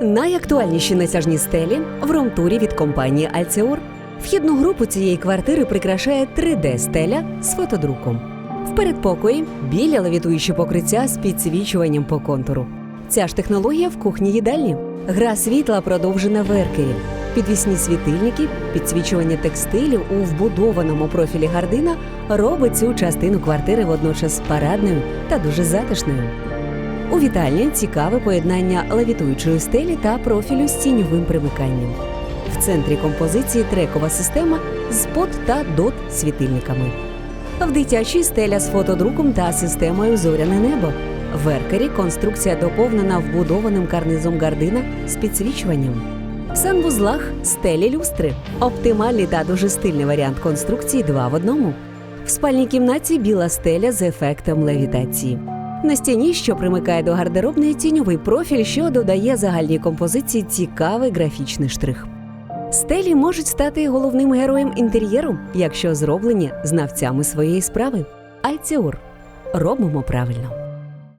Найактуальніші насяжні стелі в румтурі від компанії Альцеор. Вхідну групу цієї квартири прикрашає 3D-стеля з фотодруком. В передпокої біля левітуючі покриття з підсвічуванням по контуру. Ця ж технологія в кухні їдальні. Гра світла продовжена в еркері. Підвісні світильники, підсвічування текстилю у вбудованому профілі гардина робить цю частину квартири водночас парадною та дуже затишною. У вітальні цікаве поєднання левітуючої стелі та профілю з тіньовим примиканням. В центрі композиції трекова система з под та дот світильниками. В дитячій стеля з фотодруком та системою зоряне небо. В еркері конструкція доповнена вбудованим карнизом гардина з підсвічуванням. В санвузлах стелі люстри. Оптимальний та дуже стильний варіант конструкції два в одному. В спальній кімнаті біла стеля з ефектом левітації. На стіні, що примикає до гардеробної тіньовий профіль, що додає загальній композиції цікавий графічний штрих. Стелі можуть стати головним героєм інтер'єру, якщо зроблені знавцями своєї справи. Альціур. Робимо правильно.